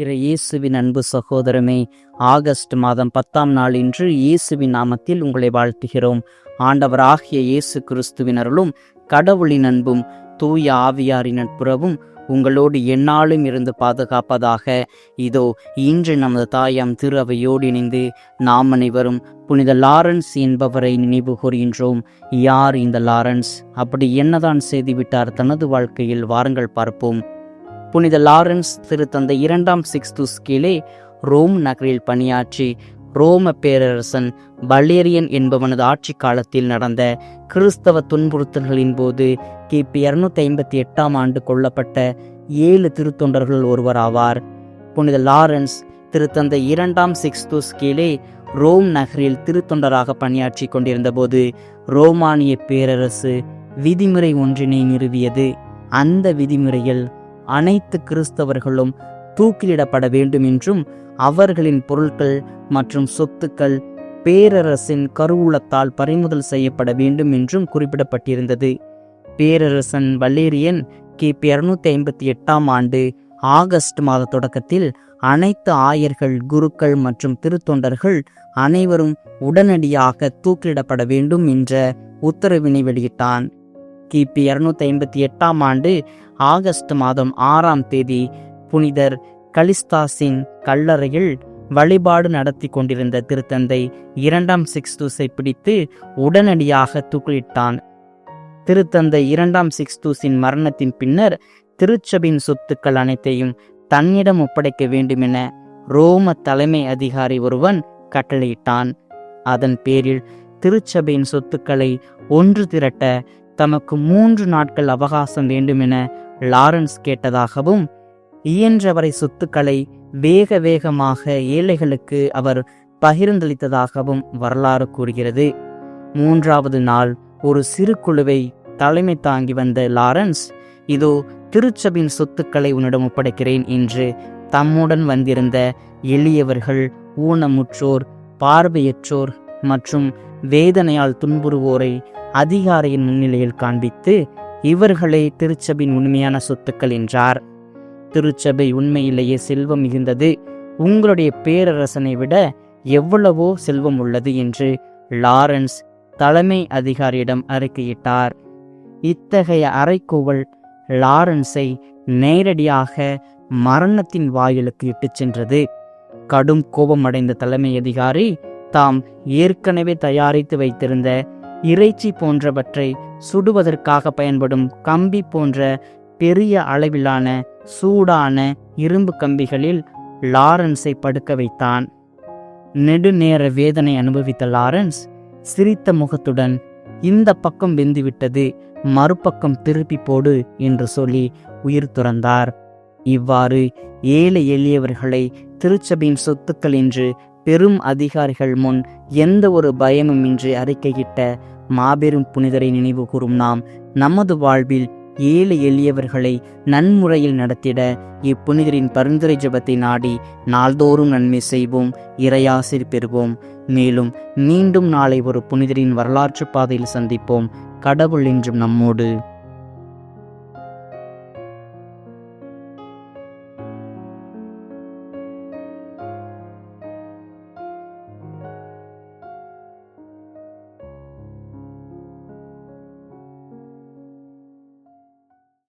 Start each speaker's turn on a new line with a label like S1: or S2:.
S1: இறை இயேசுவின் அன்பு சகோதரமே ஆகஸ்ட் மாதம் பத்தாம் நாள் இன்று இயேசுவின் நாமத்தில் உங்களை வாழ்த்துகிறோம். ஆண்டவராகிய இயேசு கிறிஸ்துவினருளும் கடவுளின் அன்பும் தூய ஆவியாரின் நட்புறவும் உங்களோடு எந்நாளும் இருந்து பாதுகாப்பதாக. இதோ இன்று நமது தாயாம் திரு அவையோடு இணைந்து நாம் அனைவரும் புனித லாரன்ஸ் என்பவரை நினைவு கூறுகின்றோம் யார் இந்த லாரன்ஸ்? அப்படி என்னதான் செய்துவிட்டார்? தனது வாழ்க்கையில் வாருங்கள் பார்ப்போம். புனித லாரன்ஸ் திருத்தந்தை இரண்டாம் சிக்ஸ்துஸ் கீழே ரோம் நகரில் பணியாற்றி ரோம பேரரசன் பலேரியன் என்பவனது ஆட்சி காலத்தில் நடந்த கிறிஸ்தவ துன்புறுத்தல்களின் போது கிபி இருநூத்தி ஐம்பத்தி எட்டாம் ஆண்டு கொல்லப்பட்ட ஏழு திருத்தொண்டர்கள் ஒருவராவார் புனித லாரன்ஸ் திருத்தந்தை இரண்டாம் சிக்ஸ்துஸ் கீழே ரோம் நகரில் திருத்தொண்டராக பணியாற்றி கொண்டிருந்தபோது ரோமானிய பேரரசு விதிமுறை ஒன்றினை நிறுவியது. அந்த விதிமுறையில் அனைத்து கிறிஸ்தவர்களும் தூக்கிலிடப்பட வேண்டும் என்றும் அவர்களின் பொருட்கள் மற்றும் சொத்துக்கள் பேரரசின் கருவூலத்தால் பறிமுதல் செய்யப்பட வேண்டும் என்றும் குறிப்பிடப்பட்டிருந்தது. பேரரசன் வல்லேரியன் கிபி இருநூத்தி ஐம்பத்தி எட்டாம் ஆண்டு ஆகஸ்ட் மாத தொடக்கத்தில் அனைத்து ஆயர்கள் குருக்கள் மற்றும் திருத்தொண்டர்கள் அனைவரும் உடனடியாக தூக்கிலிடப்பட வேண்டும் என்ற உத்தரவினை வெளியிட்டான். கிபி இருநூத்தி ஐம்பத்தி எட்டாம் ஆண்டு ஆகஸ்ட் மாதம் ஆறாம் தேதி புனிதர் கலிஸ்தாஸின் கல்லறையில் வழிபாடு நடத்தி கொண்டிருந்த திருத்தந்தை இரண்டாம் சிக்ஸ்தூஸை பிடித்து உடனடியாக தூக்கிலிட்டான். திருத்தந்தை இரண்டாம் சிக்ஸ்தூஸின் மரணத்தின் பின்னர் திருச்சபின் சொத்துக்கள் அனைத்தையும் தன்னிடம் ஒப்படைக்க வேண்டுமென ரோம தலைமை அதிகாரி ஒருவன் கட்டளையிட்டான். அதன் பேரில் திருச்சபையின் சொத்துக்களை ஒன்று திரட்ட தமக்கு மூன்று நாட்கள் அவகாசம் வேண்டுமென லாரன்ஸ் கேட்டதாகவும் இயன்றவரை சொத்துக்களை வேக வேகமாக ஏழைகளுக்கு அவர் பகிர்ந்தளித்ததாகவும் வரலாறு கூறுகிறது. மூன்றாவது நாள் ஒரு சிறு குழுவை தலைமை தாங்கி வந்த லாரன்ஸ் இதோ திருச்சபின் சொத்துக்களை உன்னிடம் ஒப்படைக்கிறேன் என்று தம்முடன் வந்திருந்த எளியவர்கள் ஊனமுற்றோர் பார்வையற்றோர் மற்றும் வேதனையால் துன்புறுவோரை அதிகாரியின் முன்னிலையில் காண்பித்து இவர்களே திருச்சபின் உண்மையான சொத்துக்கள் என்றார். திருச்சபை உண்மையிலேயே செல்வம் மிகுந்தது. உங்களுடைய பேரரசனை விட எவ்வளவோ செல்வம் உள்ளது என்று லாரன்ஸ் தலைமை அதிகாரியிடம் அறிக்கையிட்டார். இத்தகைய அறைக்கூவல் லாரன்ஸை நேரடியாக மரணத்தின் வாயிலுக்கு இட்டுச் சென்றது. கடும் கோபமடைந்த தலைமை அதிகாரி தாம் ஏற்கனவே தயாரித்து வைத்திருந்த இறைச்சி போன்றவற்றை சுடுவதற்காக பயன்படும் கம்பி போன்ற பெரிய அளவிலான சூடான இரும்பு கம்பிகளில் லாரன்ஸை படுக்க வைத்தான். நெடுநேர வேதனை அனுபவித்த லாரன்ஸ் சிரித்த முகத்துடன் இந்த பக்கம் வெந்துவிட்டது மறுபக்கம் திருப்பி போடு என்று சொல்லி உயிர் துறந்தார். இவ்வாறு ஏழை எளியவர்களை திருச்சபையின் சொத்துக்கள் என்று பெரும் அதிகாரிகள் முன் எந்த ஒரு பயமுமின்றி அறிக்கையிட்ட மாபெரும் புனிதரை நினைவு கூறும் நாம். நமது வாழ்வில் ஏழு எளியவர்களை நன்முறையில் நடத்திட இப்புனிதரின் பரிந்துரை ஜபத்தை நாடி நாள்தோறும் நன்மை செய்வோம் இறையாசிர் பெறுவோம். மேலும் மீண்டும் நாளை ஒரு புனிதரின் வரலாற்று பாதையில் சந்திப்போம். கடவுள் என்றும் நம்மோடு.